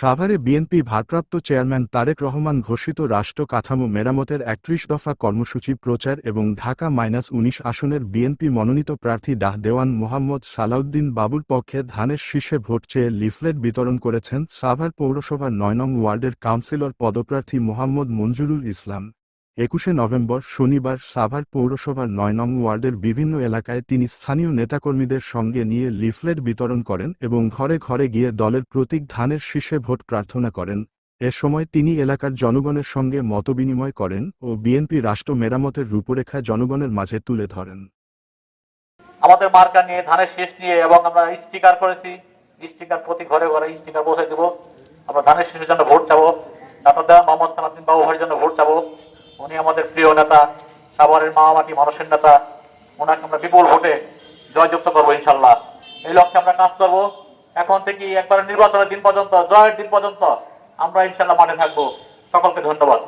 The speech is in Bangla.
সাভারে বিএনপি ভারপ্রাপ্ত চেয়ারম্যান তারেক রহমান ঘোষিত রাষ্ট্র কাঠামো মেরামতের একত্রিশ দফা কর্মসূচি প্রচার এবং ঢাকা মাইনাস উনিশ আসনের বিএনপি মনোনীত প্রার্থী ডাহ দেওয়ান মোহাম্মদ সালাউদ্দিন বাবুর পক্ষে ধানের শীর্ষে ভোট চেয়ে লিফলেট বিতরণ করেছেন সাভার পৌরসভার নয় নং ওয়ার্ডের কাউন্সিলর পদপ্রার্থী মোহাম্মদ মঞ্জুরুল ইসলাম। একুশে নভেম্বর শনিবার সাভার পৌরসভার নয় নং ওয়ার্ডের বিভিন্ন এলাকায় তিনি স্থানীয় নেতাকর্মীদের সঙ্গে নিয়ে লিফলেট বিতরণ করেন এবং ঘরে ঘরে গিয়ে দলের প্রতীক ধানের শীর্ষে ভোট প্রার্থনা করেন। এ সময় তিনি এলাকার জনগণের সঙ্গে মতবিনিময় করেন ও বিএনপি রাষ্ট্র মেরামতের রূপরেখা জনগণের মাঝে তুলে ধরেন। আমাদের মার্কা নিয়ে ধানের শীষ নিয়ে এবং আমরা স্টিকার করেছি। স্টিকার প্রতি ঘরে ঘরে স্টিকার বসে দেবো। আমরা ধানের শীষের জন্য ভোট চাবো। ডাক্তার দেওয়ান মোহাম্মদ সালাদ্দিন বাবু ভাইয়ের জন্য ভোট চাবো। উনি আমাদের প্রিয় নেতা, সাভারের মামাটি মানুষের নেতা। ওনাকে আমরা বিপুল ভোটে জয়যুক্ত করব ইনশাল্লাহ। এই লক্ষ্যে আমরা কাজ করব। এখন থেকে একবার নির্বাচনের দিন পর্যন্ত, জয়ের দিন পর্যন্ত আমরা ইনশাল্লাহ মাঠে থাকব। সকলকে ধন্যবাদ।